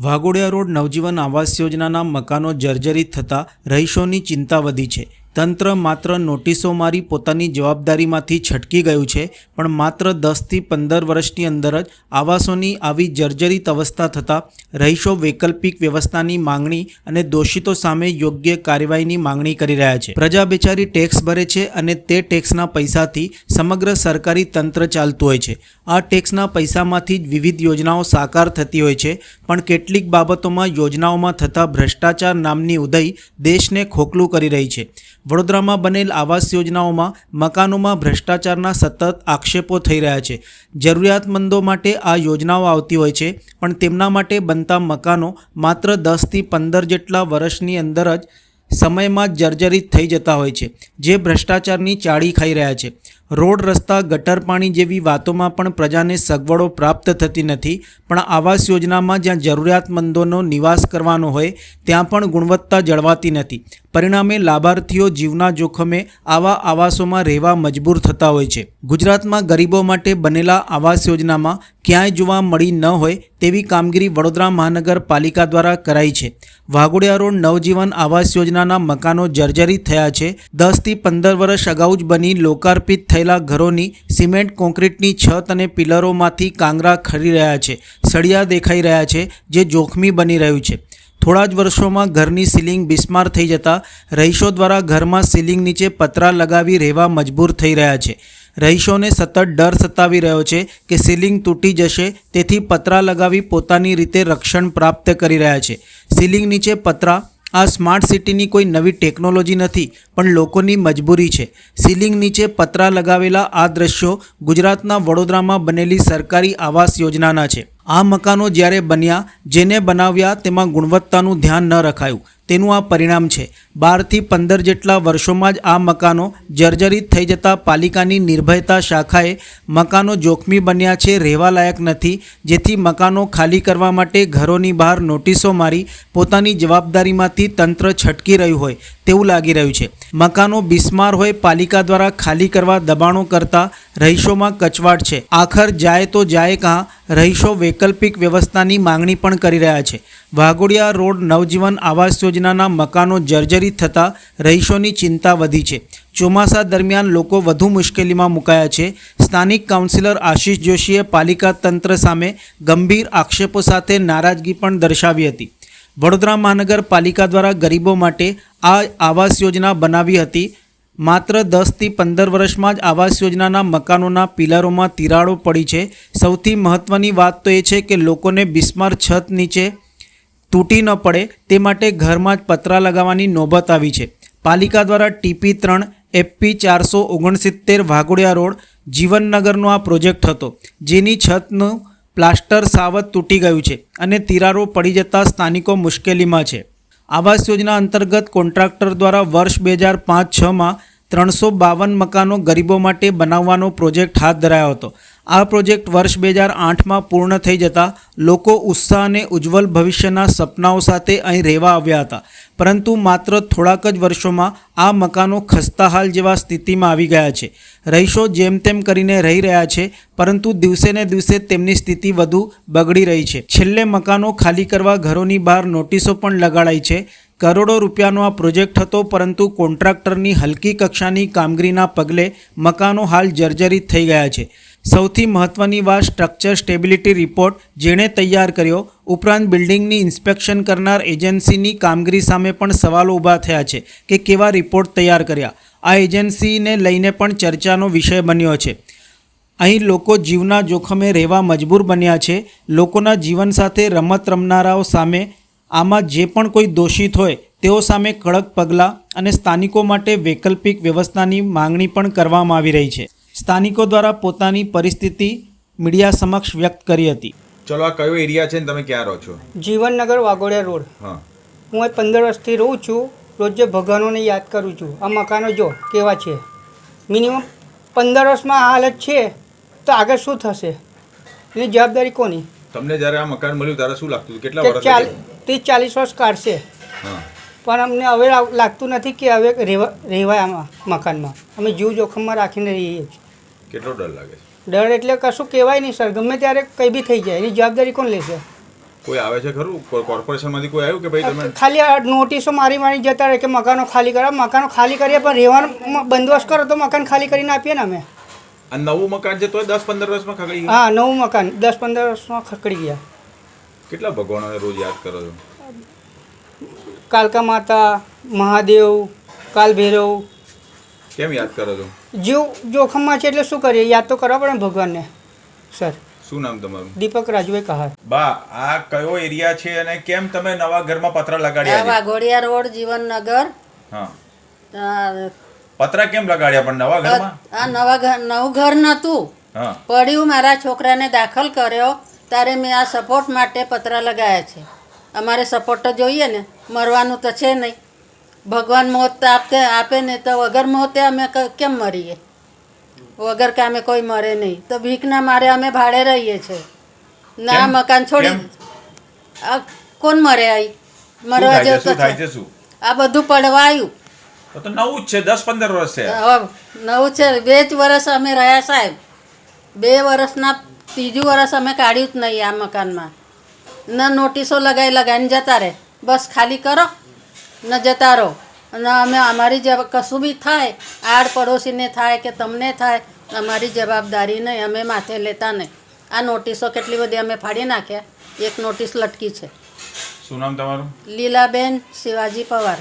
Waghodia road નવજીવન આવાસ યોજનાના મકાનો જર્જરિત થતાં રહીશોની ચિંતા વધી છે. તંત્ર માત્ર નોટિસો મારી પોતાની જવાબદારીમાંથી છટકી ગયું છે, પણ માત્ર દસથી પંદર વર્ષની અંદર જ આવાસોની આવી જર્જરિત અવસ્થા થતાં રહીશો વૈકલ્પિક વ્યવસ્થાની માંગણી અને દોષિતો સામે યોગ્ય કાર્યવાહીની માંગણી કરી રહ્યા છે. પ્રજા બેચારી ટેક્સ ભરે છે અને તે ટેક્સના પૈસાથી સમગ્ર સરકારી તંત્ર ચાલતું હોય છે. આ ટેક્સના પૈસામાંથી જ વિવિધ યોજનાઓ સાકાર થતી હોય છે, પણ કેટલીક બાબતોમાં યોજનાઓમાં થતા ભ્રષ્ટાચાર નામની ઉદય દેશને ખોખલું કરી રહી છે. વડોદરામાં બનેલ આવાસ યોજનાઓમાં મકાનોમાં ભ્રષ્ટાચારના સતત આક્ષેપો થઈ રહ્યા છે. જરૂરિયાતમંદો માટે આ યોજનાઓ આવતી હોય છે, પણ તેમના માટે બનતા મકાનો માત્ર દસથી પંદર જેટલા વર્ષની અંદર જ સમયમાં જર્જરિત થઈ જતા હોય છે, જે ભ્રષ્ટાચારની ચાળી ખાઈ રહ્યા છે. રોડ રસ્તા, ગટર પાણી જેવી વાતોમાં પણ પ્રજાને સગવડો પ્રાપ્ત થતી નથી. પણ આવાસ યોજનામાં જ્યાં જરૂરિયાતમંદોનો નિવાસ કરવાનો હોય, ત્યાં પણ ગુણવત્તા જળવાતી નથી. પરિણામે લાભાર્થીઓ જીવના જોખમે આવા આવાસોમાં રહેવા મજબૂર થતા હોય છે. ગુજરાતમાં ગરીબો માટે બનેલા આવાસ યોજનામાં ક્યાંય જોવા મળી ન હોય તેવી કામગીરી વડોદરા મહાનગરપાલિકા દ્વારા કરાઈ છે. વાઘોડિયા રોડ નવજીવન આવાસ યોજનાના મકાનો જર્જરિત થયા છે. દસથી પંદર વર્ષ અગાઉ જ બની લોકાર્પિત થયેલા ઘરોની સિમેન્ટ કોન્ક્રીટની છત અને પિલરોમાંથી કાંગરા ખરી રહ્યા છે, સળિયા દેખાઈ રહ્યા છે, જે જોખમી બની રહ્યું છે. થોડા જ વર્ષોમાં ઘરની સીલિંગ બિસ્માર થઈ જતાં રહીશો દ્વારા ઘરમાં સીલિંગ નીચે પતરા લગાવી રહેવા મજબૂર થઈ રહ્યા છે. રહીશોને સતત ડર સતાવી રહ્યો છે કે સીલિંગ તૂટી જશે, તેથી પતરા લગાવી પોતાની રીતે રક્ષણ પ્રાપ્ત કરી રહ્યા છે. સીલિંગ નીચે પતરા આ સ્માર્ટ સિટીની કોઈ નવી ટેકનોલોજી નથી, પણ લોકોની મજબૂરી છે. સીલિંગ નીચે પતરા લગાવેલા આ દ્રશ્યો ગુજરાતના વડોદરામાં બનેલી સરકારી આવાસ યોજનાના છે. આ મકાનો જ્યારે બન્યા, જેને બનાવ્યા તેમાં ગુણવત્તાનું ધ્યાન ન રખાયું. તેનું આ પરિણામ છે. બારથી પંદર જેટલા વર્ષોમાં જ આ મકાનો જર્જરિત થઈ જતાં પાલિકાની નિર્ભયતા શાખાએ મકાનો જોખમી બન્યા છે, રહેવાલાયક નથી. જેથી મકાનો ખાલી કરવા માટે ઘરોની બહાર નોટિસો મારી પોતાની જવાબદારીમાંથી તંત્ર છટકી રહ્યું હોય તેવું લાગી રહ્યું છે. મકાનો બિસ્માર હોય પાલિકા દ્વારા ખાલી કરવા દબાણો કરતા રહીશોમાં કચવાટ છે. આખર જાય તો જાય કાં રહીશો વૈકલ્પિક વ્યવસ્થાની માંગણી પણ કરી રહ્યા છે. વાઘોડિયા રોડ નવજીવન આવાસ યોજનાના મકાનો જર્જરિત થતાં રહીશોની ચિંતા વધી છે. ચોમાસા દરમિયાન લોકો વધુ મુશ્કેલીમાં મુકાયા છે. સ્થાનિક કાઉન્સિલર આશીષ જોશીએ પાલિકા તંત્ર સામે ગંભીર આક્ષેપો સાથે નારાજગી પણ દર્શાવી હતી. વડોદરા મહાનગરપાલિકા દ્વારા ગરીબો માટે આ આવાસ યોજના બનાવી હતી. માત્ર દસથી પંદર વર્ષમાં જ આવાસ યોજનાના મકાનોના પિલરોમાં તિરાડો પડી છે. સૌથી મહત્ત્વની વાત તો એ છે કે લોકોને બિસ્માર છત નીચે તૂટી ન પડે, તે માટે ઘરમાં જ પતરા લગાવવાની નોબત આવી છે. પાલિકા દ્વારા ટીપી ત્રણ એફપી ચારસો ઓગણસિત્તેર વાઘોડિયા રોડ, જીવનનગરનો આ પ્રોજેક્ટ હતો, જેની છતનું પ્લાસ્ટર સાવત તૂટી ગયું છે અને તિરાડો પડી જતાં સ્થાનિકો મુશ્કેલીમાં છે. આવાસ યોજના અંતર્ગત કોન્ટ્રાક્ટર દ્વારા વર્ષ બે હજાર પાંચ છમાં ત્રણસો બાવન મકાનો ગરીબો માટે બનાવવાનો પ્રોજેક્ટ હાથ ધરાયો હતો. આ પ્રોજેક્ટ વર્ષ બે હજાર આઠમાં પૂર્ણ થઈ જતાં લોકો ઉત્સાહ અને ઉજ્જવલ ભવિષ્યના સપનાઓ સાથે અહીં રહેવા આવ્યા હતા. પરંતુ માત્ર થોડાક જ વર્ષોમાં આ મકાનો ખસ્તાહાલ જેવા સ્થિતિમાં આવી ગયા છે. રહીશો જેમ તેમ કરીને રહી રહ્યા છે, પરંતુ દિવસે ને દિવસે તેમની સ્થિતિ વધુ બગડી રહી છે. છેલ્લે મકાનો ખાલી કરવા ઘરોની બહાર નોટિસો પણ લગાડાઈ છે. કરોડો રૂપિયાનો આ પ્રોજેક્ટ હતો, પરંતુ કોન્ટ્રાક્ટરની હલકી કક્ષાની કામગીરીના પગલે મકાનો હાલ જર્જરિત થઈ ગયા છે. સૌથી મહત્ત્વની વાત સ્ટ્રક્ચર સ્ટેબિલિટી રિપોર્ટ જેણે તૈયાર કર્યો. ઉપરાંત બિલ્ડિંગની ઇન્સ્પેક્શન કરનાર એજન્સીની કામગીરી સામે પણ સવાલો ઊભા થયા છે કે કેવા રિપોર્ટ તૈયાર કર્યા. આ એજન્સીને લઈને પણ ચર્ચાનો વિષય બન્યો છે. અહીં લોકો જીવના જોખમે રહેવા મજબૂર બન્યા છે. લોકોના જીવન સાથે રમત રમનારાઓ સામે આમાં જે પણ કોઈ દોષિત હોય તેઓ સામે કડક પગલાં અને સ્થાનિકો માટે વૈકલ્પિક વ્યવસ્થાની માંગણી પણ કરવામાં આવી રહી છે. સ્થાનિકો દ્વારા પોતાની પરિસ્થિતિ મીડિયા સમક્ષ વ્યક્ત કરી હતી. ચલો આ કયો એરિયા છે ને તમે ક્યાં રહો છો? જીવનનગર વાઘોડિયા રોડ. હા. હું અહીં પંદર વર્ષથી રહું છું રોજે ભગવાનોને યાદ કરું છું. આ મકાનો જો કેવા છે? મિનિમમ પંદર વર્ષમાં આ હાલત છે તો આગળ શું થશે? એની જવાબદારી કોની? તમને જ્યારે આ મકાન મળ્યું ત્યારે શું લાગતું હતું? કેટલા વર્ષ ત્રીસ ચાલીસ વર્ષ કાઢશે. પણ અમને હવે લાગતું નથી કે હવે રહેવા રહેવાય આમાં મકાનમાં. અમે જીવ જોખમમાં રાખીને રહીએ છીએ. કેટલો ડર લાગે છે? ડર એટલે કશું કહેવાય નહીં સર. ગમે ત્યારે કંઈ બી થઈ જાય એની જવાબદારી કોણ લેશે? કોઈ આવે છે ખરું? કોર્પોરેશનમાંથી કોઈ આવ્યું કે ભાઈ તમે ખાલી નોટિસો મારી મારી જતા રહે કે મકાનો ખાલી કરો મકાનો ખાલી કરીએ પણ રહેવાનો બંદોબસ્ત કરો તો મકાન ખાલી કરીને આપીએ ને અમે. આ નવું મકાન છે તોય દસ પંદર વર્ષમાં ખકડી ગયું? હા નવું મકાન. દસ પંદર વર્ષમાં ખકડી ગયા. કેટલા ભગવાનોને રોજ યાદ કરો છો? કાલકા માતા મહાદેવ કાલભૈરવ કેમ યાદ કરો છો? જીવ જોખમમાં છે એટલે શું કરીએ? યાદ તો કરવા પડે ભગવાનને. સર. શું નામ તમારું? દીપક રાજુભાઈ કહાર. બા આ કયો એરિયા છે અને કેમ તમે નવા ઘરમાં પત્ર લગાડ્યા વાઘોડિયા રોડ જીવનનગર. હા. પતરા કેમ લગાડ્યા પણ નવા ઘરમાં? આ નવા ઘર નવું ઘર નહોતું. હા. પડ્યું મારા છોકરાને દાખલ કર્યો ત્યારે મેં આ સપોર્ટ માટે પતરા લગાવ્યા છે. અમારે સપોર્ટ તો જોઈએ ને મરવાનું તો છે નહીં. ભગવાન મોત આપતે આપે ને તો વગર મોતે અમે કેમ મરીએ? વગર કામે કોઈ મરે નહીં. તો ભીખના મારે અમે ભાડે રહીએ છીએ ના મકાન છોડી. કોણ મરે આઈ? મરવા જેવું આ બધું પડવાયું. તો નવું જ છે દસ પંદર વર્ષ છે. નવું છે બે જ વર્ષ અમે રહ્યા સાહેબ. બે વર્ષના ત્રીજું વર્ષ અમે કાઢ્યું જ નહીં આ મકાનમાં. ન નોટિસો લગાવી લગાવીને જતા રહે. બસ ખાલી કરો ન જતા રહો. અને અમે અમારી જવા કશું બી થાય આડ પડોશીને થાય કે તમને થાય અમારી જવાબદારી નહીં અમે માથે લેતા નહીં. આ નોટિસો કેટલી બધી અમે ફાડી નાખ્યા. એક નોટિસ લટકી છે. શું નામ તમારું? લીલાબેન શિવાજી પવાર.